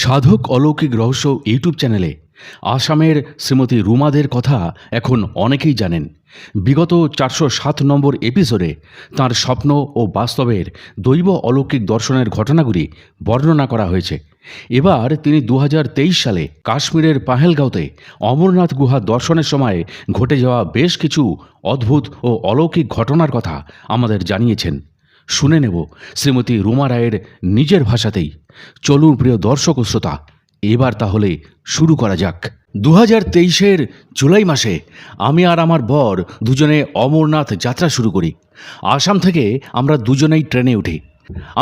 সাধক অলৌকিক রহস্য ইউটিউব চ্যানেলে আসামের শ্রীমতী রুমাদের কথা এখন অনেকেই জানেন। বিগত চারশো সাত নম্বর এপিসোডে তার স্বপ্ন ও বাস্তবের দৈব অলৌকিক দর্শনের ঘটনাগুলি বর্ণনা করা হয়েছে। এবার তিনি দু হাজার তেইশ সালে কাশ্মীরের পাহেলগাঁওতে অমরনাথ গুহা দর্শনের সময় ঘটে যাওয়া বেশ কিছু অদ্ভুত ও অলৌকিক ঘটনার কথা আমাদের জানিয়েছেন। শুনে নেব শ্রীমতী রুমা রায়ের নিজের ভাষাতেই। চলুন প্রিয় দর্শক ও শ্রোতা, এবার তাহলে শুরু করা যাক। দু হাজার তেইশের জুলাই মাসে আমি আর আমার বর দুজনে অমরনাথ যাত্রা শুরু করি। আসাম থেকে আমরা দুজনেই ট্রেনে উঠি।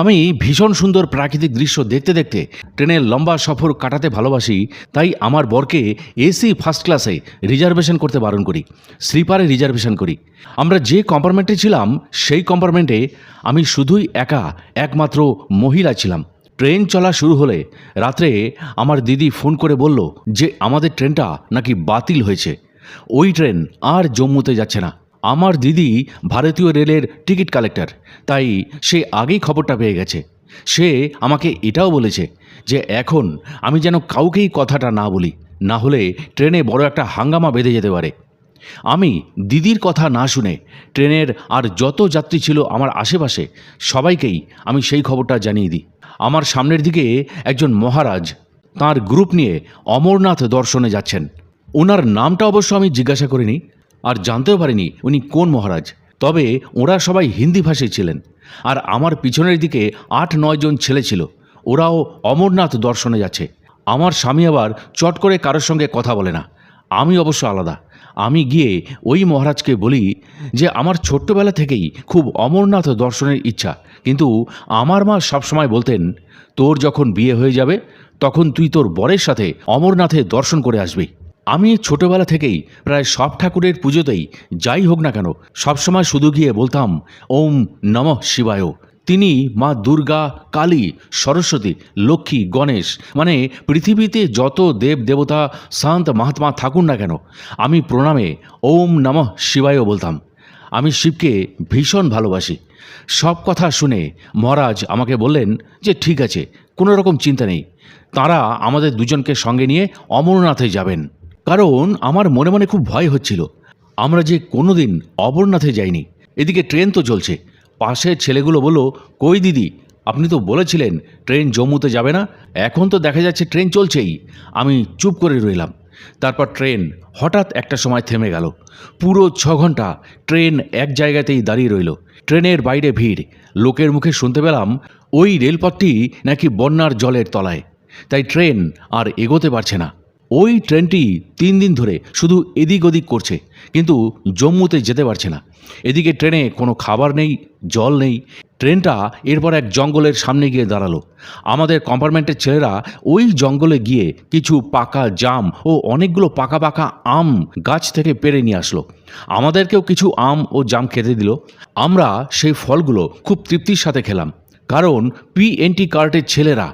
আমি ভীষণ সুন্দর প্রাকৃতিক দৃশ্য দেখতে দেখতে ট্রেনের লম্বা সফর কাটাতে ভালোবাসি, তাই আমার বরকে এসি ফার্স্ট ক্লাসে রিজার্ভেশন করতে বারণ করি, স্লিপারে রিজার্ভেশন করি। আমরা যে কম্পার্টমেন্টে ছিলাম, সেই কম্পার্টমেন্টে আমি শুধুই একা, একমাত্র মহিলা ছিলাম। ট্রেন চলা শুরু হলে রাত্রে আমার দিদি ফোন করে বলল যে আমাদের ট্রেনটা নাকি বাতিল হয়েছে। ওই ট্রেন আর জম্মুতে যাচ্ছে না। আমার দিদি ভারতীয় রেলের টিকিট কালেক্টর, তাই সে আগেই খবরটা পেয়ে গেছে। সে আমাকে এটাও বলেছে যে এখন আমি যেন কাউকেই কথাটা না বলি, না হলে ট্রেনে বড় একটা হাঙ্গামা বেঁধে যেতে পারে। আমি দিদির কথা না শুনে ট্রেনের আর যত যাত্রী ছিল আমার আশেপাশে সবাইকেই আমি সেই খবরটা জানিয়ে দিই। আমার সামনের দিকে একজন মহারাজ তার গ্রুপ নিয়ে অমরনাথ দর্শনে যাচ্ছেন। ওনার নামটা অবশ্য আমি জিজ্ঞাসা করিনি আর জানতেও পারিনি উনি কোন মহারাজ। তবে ওরা সবাই হিন্দি ভাষী ছিলেন আর আমার পিছনের দিকে আট নয় জন ছেলে ছিল। ওরাও অমরনাথ দর্শনে যাচ্ছে। আমার স্বামী আবার চট করে কারোর সঙ্গে কথা বলে না। আমি অবশ্য আলাদা। আমি গিয়ে ওই মহারাজকে বলি যে আমার ছোট্টবেলা থেকেই খুব অমরনাথ দর্শনের ইচ্ছা। কিন্তু আমার মা সবসময় বলতেন, তোর যখন বিয়ে হয়ে যাবে, তখন তুই তোর বরের সাথে অমরনাথে দর্শন করে আসবি। আমি ছোটবেলা থেকেই প্রায় সব ঠাকুরের পুজোতেই যাই হোক না কেন, সবসময় শুধু গিয়ে বলতাম, ওম নমঃ শিবায়। তিনি মা দুর্গা, কালী, সরস্বতী, লক্ষ্মী, গণেশ মানে পৃথিবীতে যত দেব দেবতা, সন্ত মহাত্মা থাকুন না কেন, আমি প্রণামে ওম নমঃ শিবায় বলতাম। আমি শিবকে ভীষণ ভালোবাসি। সব কথা শুনে মহারাজ আমাকে বললেন যে ঠিক আছে, কোনো রকম চিন্তা নেই। তারা আমাদের দুজনকে সঙ্গে নিয়ে অমরনাথে যাবেন। কারণ আমার মনে মনে খুব ভয় হচ্ছিল। আমরা যে কোনোদিন অমরনাথে যাইনি। এদিকে ট্রেন তো চলছে। পাশের ছেলেগুলো বলল, কই দিদি? আপনি তো বলেছিলেন ট্রেন জম্মুতে যাবে না, এখন তো দেখা যাচ্ছে ট্রেন চলছেই। আমি চুপ করে রইলাম। তারপর ট্রেন হঠাৎ একটা সময় থেমে গেল। পুরো ছ ঘণ্টা ট্রেন এক জায়গাতেই দাঁড়িয়ে রইল। ট্রেনের বাইরে ভিড়। লোকের মুখে শুনতে পেলাম ওই রেলপথটি নাকি বন্যার জলের তলায়। তাই ট্রেন আর এগোতে পারছে না। ওই ট্রেনটি তিন দিন ধরে শুধু এদিক ওদিক করছে, কিন্তু জম্মুতে যেতে পারছে না। এদিকে ট্রেনে কোনো খাবার নেই, জল নেই। ট্রেনটা এরপর এক জঙ্গলের সামনে গিয়ে দাঁড়াল। আমাদের কম্পার্টমেন্টের ছেলেরা ওই জঙ্গলে গিয়ে কিছু পাকা জাম ও অনেকগুলো পাকা পাকা আম গাছ থেকে পেরে নিয়ে আসলো। আমাদেরকেও কিছু আম ও জাম খেতে দিল। আমরা সেই ফলগুলো খুব তৃপ্তির সাথে খেলাম। কারণ পিএনটি কার্টের ছেলেরা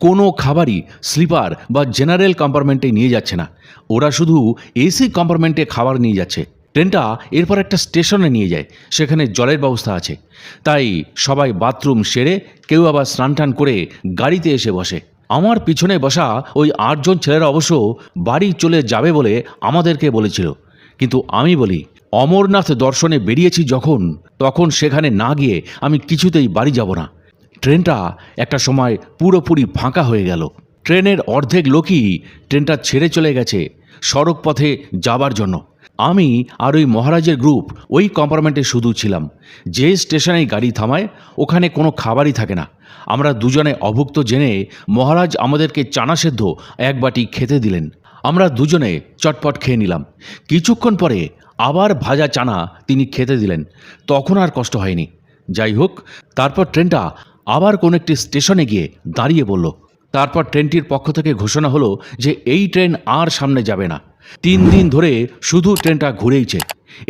কোনো খাবারই স্লিপার বা জেনারেল কম্পার্টমেন্টে নিয়ে যাচ্ছে না। ওরা শুধু এসি কম্পার্টমেন্টে খাবার নিয়ে যাচ্ছে। ট্রেনটা এরপর একটা স্টেশনে নিয়ে যায়, সেখানে জলের ব্যবস্থা আছে। তাই সবাই বাথরুম সেরে কেউ আবার স্নান টান করে গাড়িতে এসে বসে। আমার পিছনে বসা ওই আটজন ছেলেরা অবশ্য বাড়ি চলে যাবে বলে আমাদেরকে বলেছিল। কিন্তু আমি বলি, অমরনাথ দর্শনে বেরিয়েছি যখন, তখন সেখানে না গিয়ে আমি কিছুতেই বাড়ি যাব না। ট্রেনটা একটা সময় পুরোপুরি ফাঁকা হয়ে গেল। ট্রেনের অর্ধেক লোকই ট্রেনটা ছেড়ে চলে গেছে সড়ক পথে যাবার জন্য। আমি আর ওই মহারাজের গ্রুপ ওই কম্পার্টমেন্টে শুধু ছিলাম। যে স্টেশনে গাড়ি থামায়, ওখানে কোনো খাবারই থাকে না। আমরা দুজনে অভুক্ত জেনে মহারাজ আমাদেরকে চানা সেদ্ধ এক বাটি খেতে দিলেন। আমরা দুজনে চটপট খেয়ে নিলাম। কিছুক্ষণ পরে আবার ভাজা চানা তিনি খেতে দিলেন। তখন আর কষ্ট হয়নি। যাই হোক, তারপর ট্রেনটা আবার কোনো একটি স্টেশনে গিয়ে দাঁড়িয়ে বলল, তারপর ট্রেনটির পক্ষ থেকে ঘোষণা হলো যে এই ট্রেন আর সামনে যাবে না। তিন দিন ধরে শুধু ট্রেনটা ঘুরেইছে,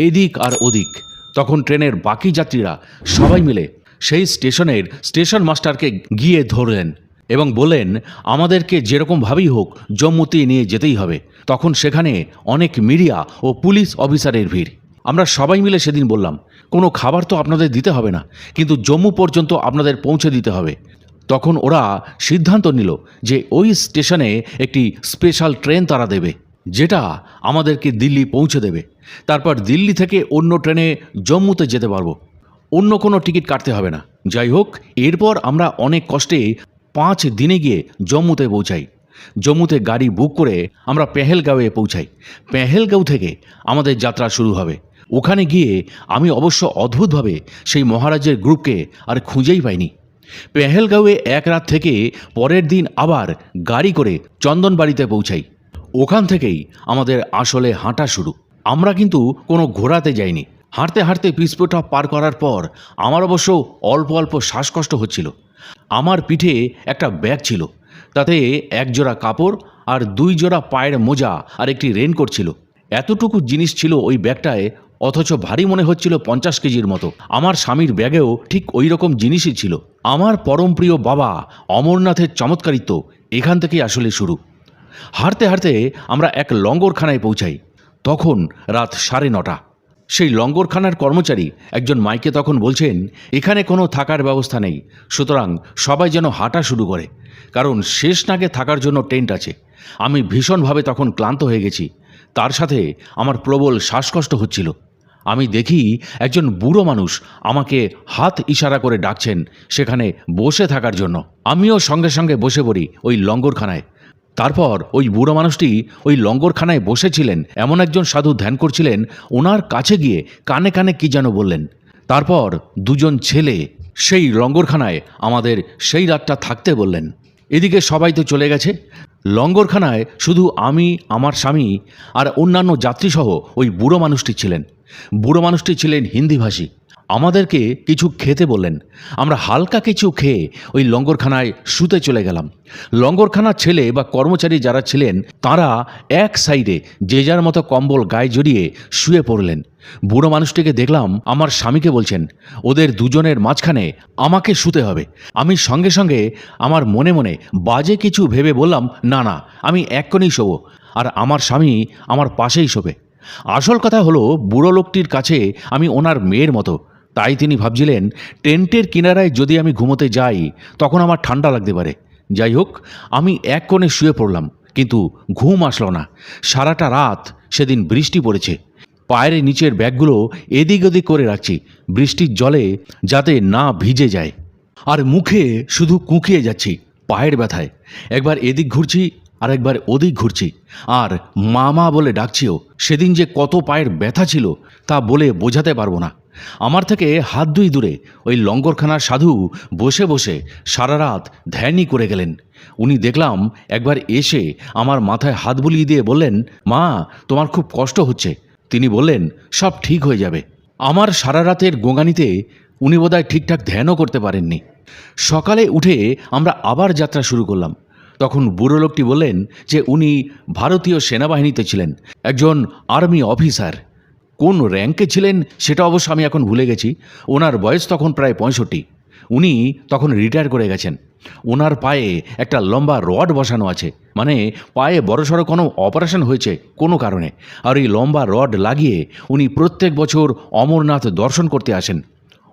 এদিক আর ওদিক। তখন ট্রেনের বাকি যাত্রীরা সবাই মিলে সেই স্টেশনের স্টেশন মাস্টারকে গিয়ে ধরলেন এবং বললেন, আমাদেরকে যেরকমভাবেই হোক জম্মুতে নিয়ে যেতেই হবে। তখন সেখানে অনেক মিডিয়া ও পুলিশ অফিসারের ভিড়। আমরা সবাই মিলে সেদিন বললাম কোনো খাবার তো আপনাদের দিতে হবে না, কিন্তু জম্মু পর্যন্ত আপনাদের পৌঁছে দিতে হবে। তখন ওরা সিদ্ধান্ত নিল যে ওই স্টেশনে একটি স্পেশাল ট্রেন তারা দেবে, যেটা আমাদেরকে দিল্লি পৌঁছে দেবে। তারপর দিল্লি থেকে অন্য ট্রেনে জম্মুতে যেতে পারব। অন্য কোনো টিকিট কাটতে হবে না। যাই হোক, এরপর আমরা অনেক কষ্টে পাঁচ দিনে গিয়ে জম্মুতে পৌঁছাই। জম্মুতে গাড়ি বুক করে আমরা পেহেলগাঁওয়ে পৌঁছাই। পেহেলগাঁও থেকে আমাদের যাত্রা শুরু হবে। ওখানে গিয়ে আমি অবশ্য অদ্ভুতভাবে সেই মহারাজের গ্রুপকে আর খুঁজেই পাইনি। পেহেলগাঁওয়ে এক রাত থেকে পরের দিন আবার গাড়ি করে চন্দনবাড়িতে পৌঁছাই। ওখান থেকেই আমাদের আসলে হাঁটা শুরু। আমরা কিন্তু কোনো ঘোরাতে যাইনি। হাঁটতে হাঁটতে পিসপোটা পার করার পর আমার অবশ্য অল্প অল্প শ্বাসকষ্ট হচ্ছিল। আমার পিঠে একটা ব্যাগ ছিল। তাতে এক জোড়া কাপড় আর দুই জোড়া পায়ের মোজা আর একটি রেনকোট ছিল। এতটুকু জিনিস ছিল ওই ব্যাগটায় অথচ ভারী মনে হচ্ছিল পঞ্চাশ কেজির মতো। আমার স্বামীর ব্যাগেও ঠিক ওই রকম জিনিসই ছিল। আমার পরমপ্রিয় বাবা অমরনাথের চমৎকারিত্ব এখান থেকেই আসলে শুরু। হাঁটতে হাঁটতে আমরা এক লঙ্গরখানায় পৌঁছাই। তখন রাত সাড়ে নটা। সেই লঙ্গরখানার কর্মচারী একজন মাইকে তখন বলছেন, এখানে কোনো থাকার ব্যবস্থা নেই। সুতরাং সবাই যেন হাঁটা শুরু করে। কারণ শেষ নাগে থাকার জন্য টেন্ট আছে। আমি ভীষণভাবে তখন ক্লান্ত হয়ে গেছি। তার সাথে আমার প্রবল শ্বাসকষ্ট হচ্ছিল। আমি দেখি একজন বুড়ো মানুষ আমাকে হাত ইশারা করে ডাকছেন সেখানে বসে থাকার জন্য। আমিও সঙ্গে সঙ্গে বসে পড়ি ওই লঙ্গরখানায়। তারপর ওই বুড়ো মানুষটি ওই লঙ্গরখানায় বসেছিলেন, এমন একজন সাধু ধ্যান করছিলেন, ওনার কাছে গিয়ে কানে কানে কি যেন বললেন। তারপর দুজন ছেলে সেই লঙ্গরখানায় আমাদের সেই রাতটা থাকতে বললেন। এদিকে সবাই তো চলে গেছে লঙ্গরখানায় শুধু আমি, আমার স্বামী আর অন্যান্য যাত্রীসহ ওই বুড়ো মানুষটি ছিলেন। বুড়ো মানুষটি ছিলেন হিন্দিভাষী। আমাদেরকে কিছু খেতে বললেন। আমরা হালকা কিছু খেয়ে ওই লঙ্গরখানায় শুতে চলে গেলাম। লঙ্গরখানার ছেলে বা কর্মচারী যারা ছিলেন, তারা এক সাইডে যে যার মতো কম্বল গায়ে জড়িয়ে শুয়ে পড়লেন। বুড়ো মানুষটিকে দেখলাম আমার স্বামীকে বলছেন, ওদের দুজনের মাঝখানে আমাকে শুতে হবে। আমি সঙ্গে সঙ্গে আমার মনে মনে বাজে কিছু ভেবে বললাম, না না, আমি এক্ষণেই শোবো। আর আমার স্বামী আমার পাশেই শোবে। আসল কথা হলো, বুড়ো লোকটির কাছে আমি ওনার মেয়ের মতো তাই তিনি ভাবছিলেন, টেন্টের কিনারায় যদি আমি ঘুমোতে যাই, তখন আমার ঠান্ডা লাগতে পারে। যাই হোক, আমি এক কোণে শুয়ে পড়লাম, কিন্তু ঘুম আসলো না। সারাটা রাত সেদিন বৃষ্টি পড়েছে। পায়ের নিচের ব্যাগগুলো এদিক ওদিক করে রাখছি, বৃষ্টির জলে যাতে না ভিজে যায়। আর মুখে শুধু কুঁকিয়ে যাচ্ছি পায়ের ব্যথায়। একবার এদিক ঘুরছি, আর একবার ওদিক ঘুরছি। আর মামা বলে ডাকছিও, সেদিন যে কত পায়ের ব্যথা ছিল, তা বলে বোঝাতে পারব না। আমার থেকে হাত দুই দূরে ওই লঙ্গরখানার সাধু বসে বসে সারা রাত ধ্যানই করে গেলেন। উনি দেখলাম একবার এসে আমার মাথায় হাত বুলিয়ে দিয়ে বললেন, মা, তোমার খুব কষ্ট হচ্ছে। তিনি বললেন, সব ঠিক হয়ে যাবে। আমার সারা রাতের গোঙানিতে উনি বোধহয় ঠিকঠাক ধ্যানও করতে পারেননি। সকালে উঠে আমরা আবার যাত্রা শুরু করলাম। তখন বুড়ো লোকটি বললেন যে উনি ভারতীয় সেনাবাহিনীতে ছিলেন, একজন আর্মি অফিসার। কোন র্যাঙ্কে ছিলেন সেটা অবশ্য আমি এখন ভুলে গেছি। ওনার বয়স তখন প্রায় পঁয়ষট্টি। উনি তখন রিটায়ার করে গেছেন। ওনার পায়ে একটা লম্বা রড বসানো আছে। মানে পায়ে বড়সড় কোনো অপারেশন হয়েছে কোনো কারণে। আর এই লম্বা রড লাগিয়ে উনি প্রত্যেক বছর অমরনাথ দর্শন করতে আসেন।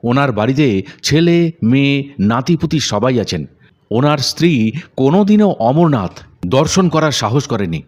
ওনার বাড়িতে ছেলে, মেয়ে, নাতিপুতি সবাই আছেন। ওনার স্ত্রী কোনোদিনও অমরনাথ দর্শন করার সাহস করেনি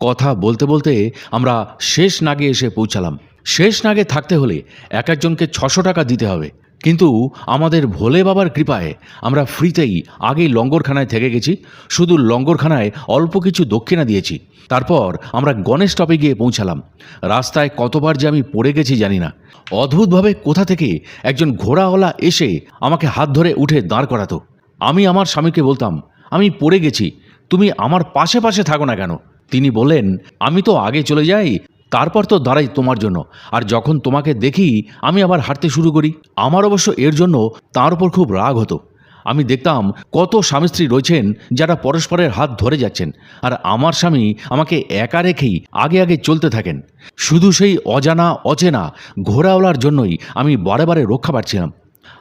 কথা বলতে বলতে আমরা শেষ নাগে এসে পৌঁছালাম। শেষ নাগে থাকতে হলে এক একজনকে ছশো টাকা দিতে হবে। কিন্তু আমাদের ভোলে বাবার কৃপায় আমরা ফ্রিতেই আগেই লঙ্গরখানায় থেকে গেছি, শুধু লঙ্গরখানায় অল্প কিছু দক্ষিণা দিয়েছি। তারপর আমরা গণেশ টপে গিয়ে পৌঁছালাম। রাস্তায় কতবার যে আমি পড়ে গেছি জানি না। অদ্ভুতভাবে কোথা থেকে একজন ঘোড়াওয়ালা এসে আমাকে হাত ধরে উঠে দাঁড় করাতো। আমি আমার স্বামীকে বলতাম, আমি পড়ে গেছি, তুমি আমার পাশে পাশে থাকো না কেন? তিনি বলেন আমি তো আগে চলে যাই তারপর তো দাঁড়াই তোমার জন্য। আর যখন তোমাকে দেখি, আমি আবার হাঁটতে শুরু করি। আমার অবশ্য এর জন্য তার উপর খুব রাগ হতো। আমি দেখতাম কত স্বামী স্ত্রী রয়েছেন যারা পরস্পরের হাত ধরে যাচ্ছেন। আর আমার স্বামী আমাকে একা রেখেই আগে আগে চলতে থাকেন। শুধু সেই অজানা, অচেনা ঘোড়াওয়ালার জন্যই আমি বারে বারে রক্ষা পাচ্ছিলাম।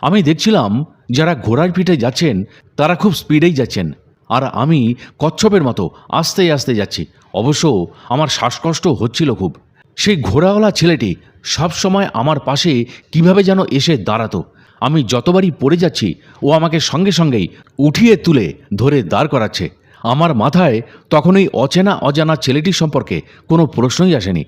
আমি দেখছিলাম যারা ঘোড়ার পিঠে যাচ্ছেন, তারা খুব স্পিডেই যাচ্ছেন। আর আমি কচ্ছপের মতো আস্তে আস্তে যাচ্ছি। অবশ্য আমার শ্বাসকষ্ট হচ্ছিল খুব। সেই ঘোড়াওয়ালা ছেলেটি সব সময় আমার পাশে কীভাবে যেন এসে দাঁড়াতো। আমি যতবারই পড়ে যাচ্ছি, ও আমাকে সঙ্গে সঙ্গেই উঠিয়ে তুলে ধরে দাঁড় করাচ্ছে। আমার মাথায় তখন ওই অচেনা অজানা ছেলেটির সম্পর্কে কোনো প্রশ্নই আসেনি।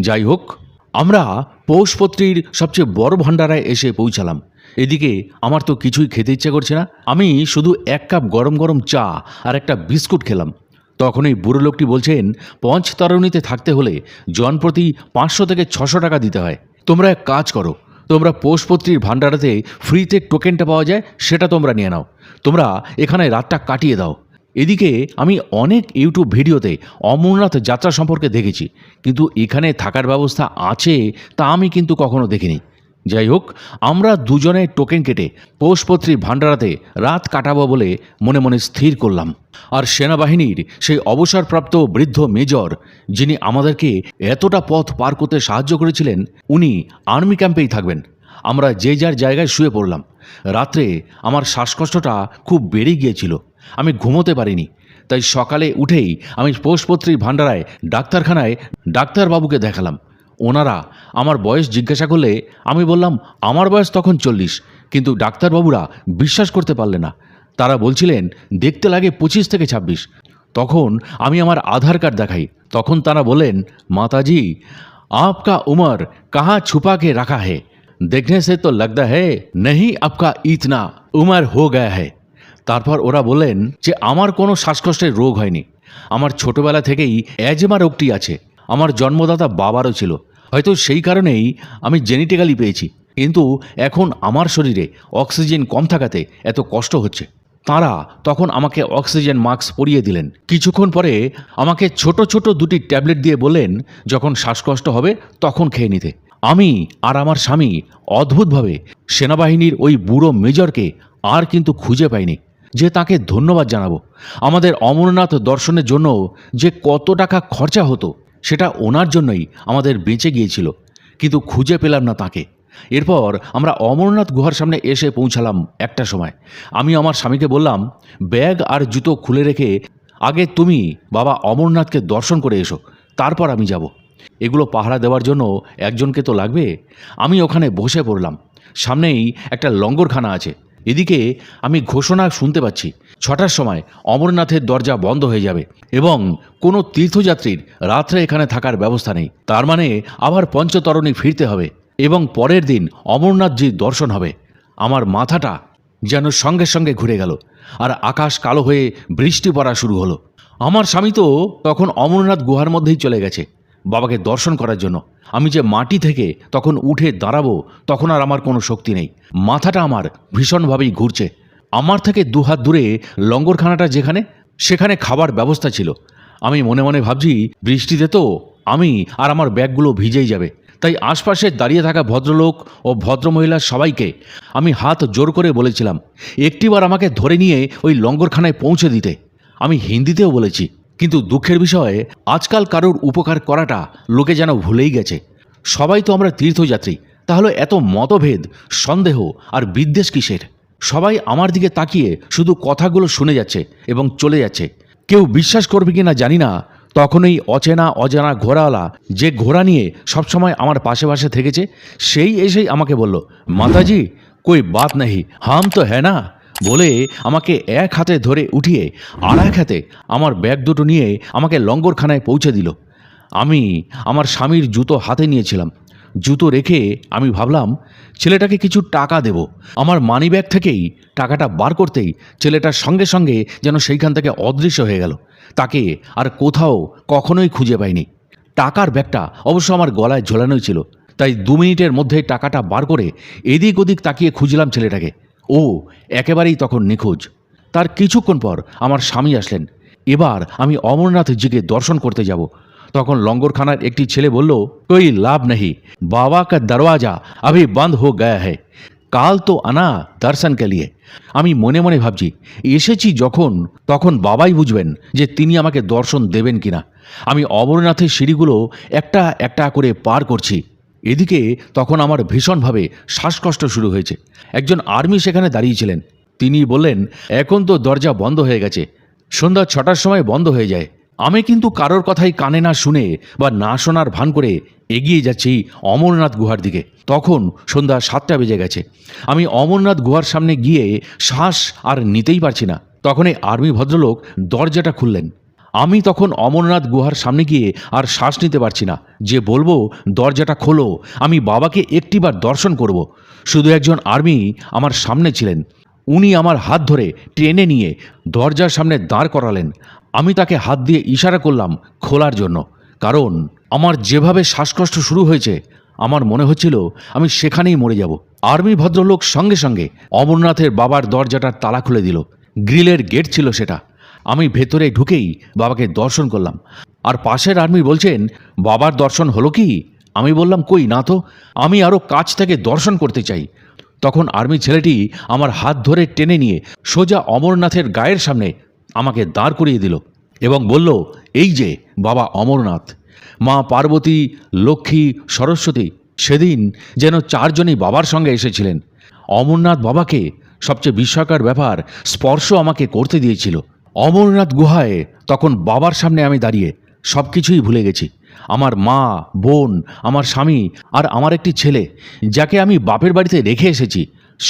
যাই হোক, আমরা পৌষপত্রীর সবচেয়ে বড় ভাণ্ডারায় এসে পৌঁছালাম। এদিকে আমার তো কিছুই খেতে ইচ্ছে করছে না। আমি শুধু এক কাপ গরম গরম চা আর একটা বিস্কুট খেলাম। তখন এই বুড়ো লোকটি বলছেন পঞ্চতরণীতে থাকতে হলে জনপ্রতি পাঁচশো থেকে ছশো টাকা দিতে হয়। তোমরা এক কাজ করো, তোমরা পৌষপত্রীর ভাণ্ডারাতে ফ্রিতে টোকেনটা পাওয়া যায়, সেটা তোমরা নিয়ে নাও। তোমরা এখানে রাতটা কাটিয়ে দাও। এদিকে আমি অনেক ইউটিউব ভিডিওতে অমরনাথ যাত্রা সম্পর্কে দেখেছি, কিন্তু এখানে থাকার ব্যবস্থা আছে তা আমি কিন্তু কখনো দেখিনি। যাই হোক, আমরা দুজনে টোকেন কেটে পৌষপত্রী ভাণ্ডারাতে রাত কাটাবো বলে মনে মনে স্থির করলাম। আর সেনাবাহিনীর সেই অবসরপ্রাপ্ত বৃদ্ধ মেজর, যিনি আমাদেরকে এতটা পথ পার করতে সাহায্য করেছিলেন, উনি আর্মি ক্যাম্পেই থাকবেন। আমরা যে যার জায়গায় শুয়ে পড়লাম। রাত্রে আমার শ্বাসকষ্টটা খুব বেড়ে গিয়েছিল। আমি ঘুমোতে পারিনি। তাই সকালে উঠেই আমি পৌষপত্রী ভাণ্ডারায় ডাক্তারখানায় ডাক্তারবাবুকে দেখালাম। ওনারা আমার বয়স জিজ্ঞাসা করলে আমি বললাম, আমার বয়স তখন চল্লিশ, কিন্তু ডাক্তারবাবুরা বিশ্বাস করতে পারলে না। তারা বলছিলেন, দেখতে লাগে পঁচিশ থেকে ছাব্বিশ। তখন আমি আমার আধার কার্ড দেখাই। তখন তারা বলেন মাতাজি, আপকা উমর কাহা ছুপাকে রাখা হে দেখনে সে তো লাগদা হে নেহি আপকা ইতনা উমর হো গায়া হে তারপর ওরা বলেন যে, আমার কোনো শ্বাসকষ্টের রোগ হয়নি। আমার ছোটবেলা থেকেই অ্যাজমা রোগটি আছে। আমার জন্মদাতা বাবারও ছিল। হয়তো সেই কারণেই আমি জেনেটিক্যালি পেয়েছি। কিন্তু এখন আমার শরীরে অক্সিজেন কম থাকাতে এত কষ্ট হচ্ছে। তাঁরা তখন আমাকে অক্সিজেন মাস্ক পরিয়ে দিলেন। কিছুক্ষণ পরে আমাকে ছোট ছোট দুটি ট্যাবলেট দিয়ে বললেন, যখন শ্বাসকষ্ট হবে, তখন খেয়ে নিতে। আমি আর আমার স্বামী অদ্ভুতভাবে সেনাবাহিনীর ওই বুড়ো মেজরকে আর কিন্তু খুঁজে পাইনি, যে তাকে ধন্যবাদ জানাব। আমাদের অমরনাথ দর্শনের জন্য যে কত টাকা খরচা হতো সেটা ওনার জন্যই আমাদের বেঁচে গিয়েছিল, কিন্তু খুঁজে পেলাম না তাকে। এরপর আমরা অমরনাথ গুহার সামনে এসে পৌঁছালাম একটা সময়। আমি আমার স্বামীকে বললাম, ব্যাগ আর জুতো খুলে রেখে আগে তুমি বাবা অমরনাথকে দর্শন করে এসো, তারপর আমি যাব। এগুলো পাহারা দেওয়ার জন্য একজনকে তো লাগবে। আমি ওখানে বসে পড়লাম। সামনেই একটা লঙ্গরখানা আছে। এদিকে আমি ঘোষণা শুনতে পাচ্ছি ছটার সময় অমরনাথের দরজা বন্ধ হয়ে যাবে এবং কোনো তীর্থযাত্রীর রাত্রে এখানে থাকার ব্যবস্থা নেই। তার মানে আবার পঞ্চতরণী ফিরতে হবে এবং পরের দিন অমরনাথজির দর্শন হবে। আমার মাথাটা যেন সঙ্গে সঙ্গে ঘুরে গেল আর আকাশ কালো হয়ে বৃষ্টি পড়া শুরু হলো। আমার স্বামী তো তখন অমরনাথ গুহার মধ্যেই চলে গেছে বাবাকে দর্শন করার জন্য। আমি যে মাটি থেকে তখন উঠে দাঁড়াবো তখন আর আমার কোনো শক্তি নেই। মাথাটা আমার ভীষণভাবেই ঘুরছে। আমার থেকে দু হাত দূরে লঙ্গরখানাটা যেখানে, সেখানে খাবার ব্যবস্থা ছিল। আমি মনে মনে ভাবছি, বৃষ্টিতে তো আমি আর আমার ব্যাগগুলো ভিজেই যাবে। তাই আশপাশে দাঁড়িয়ে থাকা ভদ্রলোক ও ভদ্রমহিলা সবাইকে আমি হাত জোর করে বলেছিলাম, একটিবার আমাকে ধরে নিয়ে ওই লঙ্গরখানায় পৌঁছে দিতে। আমি হিন্দিতেও বলেছি, কিন্তু দুঃখের বিষয়ে, আজকাল কারোর উপকার করাটা লোকে যেন ভুলেই গেছে। সবাই তো আমরা তীর্থযাত্রী, তাহলে এত মতভেদ, সন্দেহ আর বিদ্বেষ কিসের? সবাই আমার দিকে তাকিয়ে শুধু কথাগুলো শুনে যাচ্ছে এবং চলে যাচ্ছে। কেউ বিশ্বাস করবে কি না জানি না। তখনই অচেনা, অজানা ঘোড়াওয়ালা যে ঘোড়া নিয়ে সবসময় আমার পাশে পাশে থেকেছে, সেই এসেই আমাকে বলল, মাতাজি, কই বাত নেই হাম তো হ্যাঁ না? বলে আমাকে এক হাতে ধরে উঠিয়ে আর এক হাতে আমার ব্যাগ দুটো নিয়ে আমাকে লঙ্গরখানায় পৌঁছে দিল। আমি আমার স্বামীর জুতো হাতে নিয়েছিলাম। জুতো রেখে আমি ভাবলাম, ছেলেটাকে কিছু টাকা দেব। আমার মানি ব্যাগ থেকেই টাকাটা বার করতেই ছেলেটার সঙ্গে সঙ্গে যেন সেইখান থেকে অদৃশ্য হয়ে গেল। তাকে আর কোথাও কখনোই খুঁজে পাইনি। টাকার ব্যাগটা অবশ্য আমার গলায় ঝোলানোই ছিল। তাই দু মিনিটের মধ্যে টাকাটা বার করে এদিক ওদিক তাকিয়ে খুঁজলাম ছেলেটাকে। ও একেবারেই তখন নিখোঁজ। তার কিছুক্ষণ পর আমার স্বামী আসলেন। এবার আমি অমরনাথজিকে দর্শন করতে যাব। তখন লঙ্গরখানার একটি ছেলে বলল, কই লাভ নেই বাবা কা দরওয়াজা আভি বন্ধ হো গয়া হ্যায়। কাল তো আনা দর্শন কে লিয়ে। আমি মনে মনে ভাবছি, এসেছি যখন, তখন বাবাই বুঝবেন যে তিনি আমাকে দর্শন দেবেন কিনা। আমি অমরনাথের সিঁড়িগুলো একটা একটা করে পার করছি। এদিকে তখন আমার ভীষণভাবে শ্বাসকষ্ট শুরু হয়েছে। একজন আর্মি সেখানে দাঁড়িয়েছিলেন তিনি বললেন, এখন তো দরজা বন্ধ হয়ে গেছে। সন্ধ্যা ছটার সময় বন্ধ হয়ে যায়। আমি কিন্তু কারোর কথাই কানে না শুনে বা না শোনার ভান করে এগিয়ে যাচ্ছি অমরনাথ গুহার দিকে। তখন সন্ধ্যা সাতটা বেজে গেছে। আমি অমরনাথ গুহার সামনে গিয়ে শ্বাস আর নিতেই পারছি না। তখনই আর্মি ভদ্রলোক দরজাটা খুললেন। আমি তখন অমরনাথ গুহার সামনে গিয়ে আর শ্বাস নিতে পারছি না। যে বলব, দরজাটা খোলো, আমি বাবাকে একটিবার দর্শন করব। শুধু একজন আর্মি আমার সামনে ছিলেন। উনি আমার হাত ধরে টেনে নিয়ে দরজার সামনে দাঁড় করালেন। আমি তাকে হাত দিয়ে ইশারা করলাম খোলার জন্য। কারণ আমার যেভাবে শ্বাসকষ্ট শুরু হয়েছে, আমার মনে হচ্ছিল আমি সেখানেই মরে যাব। আর্মি ভদ্রলোক সঙ্গে সঙ্গে অমরনাথের বাবার দরজাটার তালা খুলে দিল। গ্রিলের গেট ছিল সেটা। আমি ভেতরে ঢুকেই বাবাকে দর্শন করলাম। আর পাশের আর্মি বলছেন, বাবার দর্শন হলো কি? আমি বললাম, কই না তো, আমি আরও কাছ থেকে দর্শন করতে চাই। তখন আর্মি ছেলেটি আমার হাত ধরে টেনে নিয়ে সোজা অমরনাথের গায়ের সামনে আমাকে দাঁড় করিয়ে দিল এবং বলল, এই যে বাবা অমরনাথ, মা পার্বতী, লক্ষ্মী, সরস্বতী, সেদিন যেন চারজনই বাবার সঙ্গে এসেছিলেন। অমরনাথ বাবাকে সবচেয়ে বিস্ময়কর ব্যাপার, স্পর্শ আমাকে করতে দিয়েছিল। অমরনাথ গুহায় তখন বাবার সামনে আমি দাঁড়িয়ে সব কিছুই ভুলে গেছি। আমার মা, বোন, আমার স্বামী আর আমার একটি ছেলে, যাকে আমি বাপের বাড়িতে রেখে এসেছি।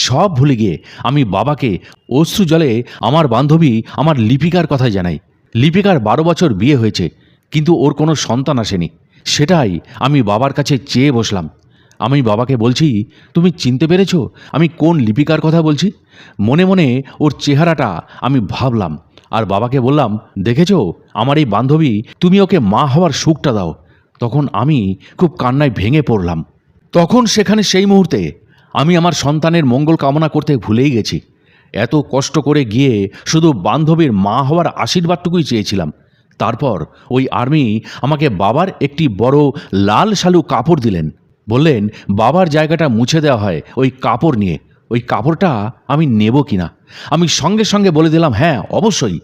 সব ভুলে গিয়ে আমি বাবাকে অশ্রু জলে আমার বান্ধবী আমার লিপিকার কথা জানাই। লিপিকার বারো বছর বিয়ে হয়েছে, কিন্তু ওর কোনো সন্তান আসেনি। সেটাই আমি বাবার কাছে চেয়ে বসলাম। আমি বাবাকে বলছি, তুমি চিনতে পেরেছ আমি কোন লিপিকার কথা বলছি? মনে মনে ওর চেহারাটা আমি ভাবলাম। আর বাবাকে বললাম, দেখেছ, আমার এই বান্ধবী, তুমি ওকে মা হওয়ার সুখটা দাও। তখন আমি খুব কান্নায় ভেঙে পড়লাম। তখন সেখানে সেই মুহূর্তে আমি আমার সন্তানের মঙ্গল কামনা করতে ভুলেই গেছি। এত কষ্ট করে গিয়ে শুধু বান্ধবীর মা হওয়ার আশীর্বাদটুকুই চেয়েছিলাম। তারপর ওই আর্মি আমাকে বাবার একটি বড় লাল শালু কাপড় দিলেন। বললেন, বাবার জায়গাটা মুছে দেওয়া হয় ওই কাপড় নিয়ে। ওই কাপড়টা আমি নেব কিনা? আমি সঙ্গে সঙ্গে বলে দিলাম হ্যাঁ অবশ্যই।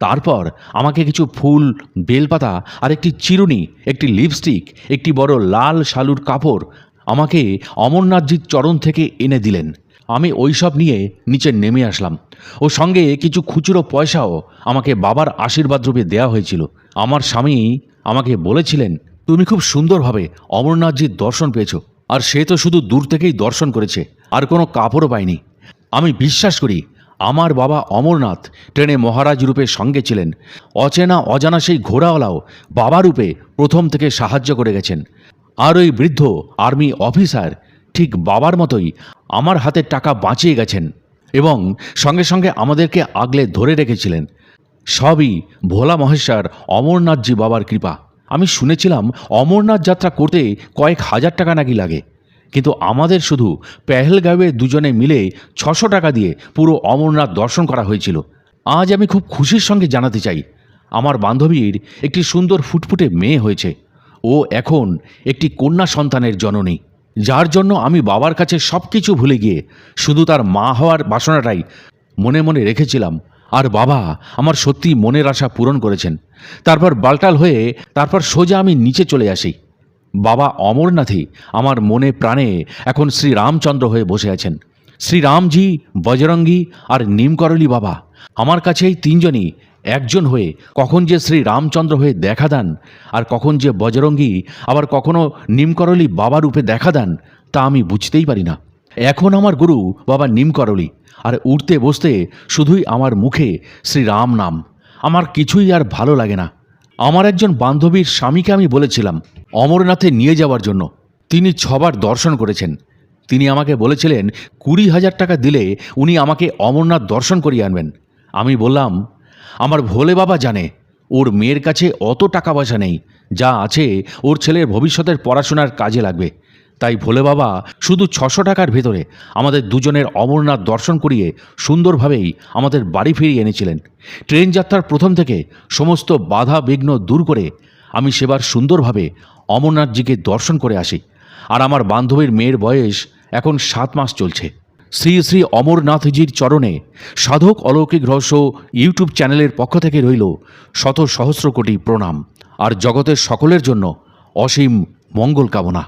তারপর আমাকে কিছু ফুল, বেলপাতা আর একটি চিরুনি, একটি লিপস্টিক, একটি বড় লাল শালুর কাপড় আমাকে অমরনাথজির চরণ থেকে এনে দিলেন। আমি ওইসব নিয়ে নিচে নেমে আসলাম। ও সঙ্গে কিছু খুচরো পয়সাও আমাকে বাবার আশীর্বাদ রূপে দেওয়া হয়েছিল। আমার স্বামী আমাকে বলেছিলেন, তুমি খুব সুন্দরভাবে অমরনাথজির দর্শন পেয়েছ, আর সে তো শুধু দূর থেকেই দর্শন করেছে, আর কোনো কাপড়ও পায়নি। আমি বিশ্বাস করি, আমার বাবা অমরনাথ ট্রেনে মহারাজ রূপে সঙ্গে ছিলেন। অচেনা অজানা সেই ঘোড়াওয়ালাও বাবা রূপে প্রথম থেকে সাহায্য করে গেছেন। আর ওই বৃদ্ধ আর্মি অফিসার ঠিক বাবার মতোই আমার হাতের টাকা বাঁচিয়ে গেছেন এবং সঙ্গে সঙ্গে আমাদেরকে আগলে ধরে রেখেছিলেন। সবই ভোলা মহেশ্বর অমরনাথজি বাবার কৃপা। আমি শুনেছিলাম অমরনাথ যাত্রা করতে কয়েক হাজার টাকা নাকি লাগে। কিন্তু আমাদের শুধু পেহেলগাঁওয়ে দুজনে মিলে ছশো টাকা দিয়ে পুরো অমরনাথ দর্শন করা হয়েছিল। আজ আমি খুব খুশির সঙ্গে জানাতে চাই। আমার বান্ধবীর একটি সুন্দর ফুটফুটে মেয়ে হয়েছে। ও এখন একটি কন্যা সন্তানের জননী, যার জন্য আমি বাবার কাছে সব কিছু ভুলে গিয়ে শুধু তার মা হওয়ার বাসনাটাই মনে মনে রেখেছিলাম। আর বাবা আমার সত্যি মনের আশা পূরণ করেছেন। তারপর বালটাল হয়ে তারপর সোজা আমি নিচে চলে আসি। বাবা অমরনাথই আমার মনে প্রাণে এখন শ্রী রামচন্দ্র হয়ে বসে আছেন। শ্রীরামজি, বজরঙ্গী আর নিমকরলি বাবা, আমার কাছে এই তিনজনই একজন হয়ে কখন যে শ্রী রামচন্দ্র হয়ে দেখা দেন আর কখন যে বজরঙ্গী আবার কখনো নিমকরলি বাবা রূপে দেখা দেন, তা আমি বুঝতেই পারি না। এখন আমার গুরু বাবা নিমকরলি, আর উঠতে বসতে শুধুই আমার মুখে শ্রী রাম নাম। আমার কিছুই আর ভালো লাগে না। আমার একজন বান্ধবীর স্বামীকে আমি বলেছিলাম অমরনাথে নিয়ে যাওয়ার জন্য। তিনি ছবার দর্শন করেছেন। তিনি আমাকে বলেছিলেন, কুড়ি হাজার টাকা দিলে উনি আমাকে অমরনাথ দর্শন করিয়ে আনবেন। আমি বললাম আমার ভোলে বাবা জানে, ওর মেয়ের কাছে অত টাকা পয়সা নেই, যা আছে ওর ছেলের ভবিষ্যতের পড়াশোনার কাজে লাগবে। তাই ভোলে বাবা শুধু ছশো টাকার ভেতরে আমাদের দুজনের অমরনাথ দর্শন করিয়ে সুন্দরভাবেই আমাদের বাড়ি ফিরিয়ে এনেছিলেন। ট্রেন যাত্রার প্রথম থেকে সমস্ত বাধা বিঘ্ন দূর করে আমি সেবার সুন্দরভাবে অমরনাথজিকে দর্শন করে আসি। আর আমার বান্ধবীর মেয়ের বয়স এখন সাত মাস চলছে। শ্রী শ্রী অমরনাথজির চরণে সাধক অলৌকিক রহস্য ইউটিউব চ্যানেলের পক্ষ থেকে রইল শত সহস্র কোটি প্রণাম। আর জগতের সকলের জন্য অসীম মঙ্গল কামনা।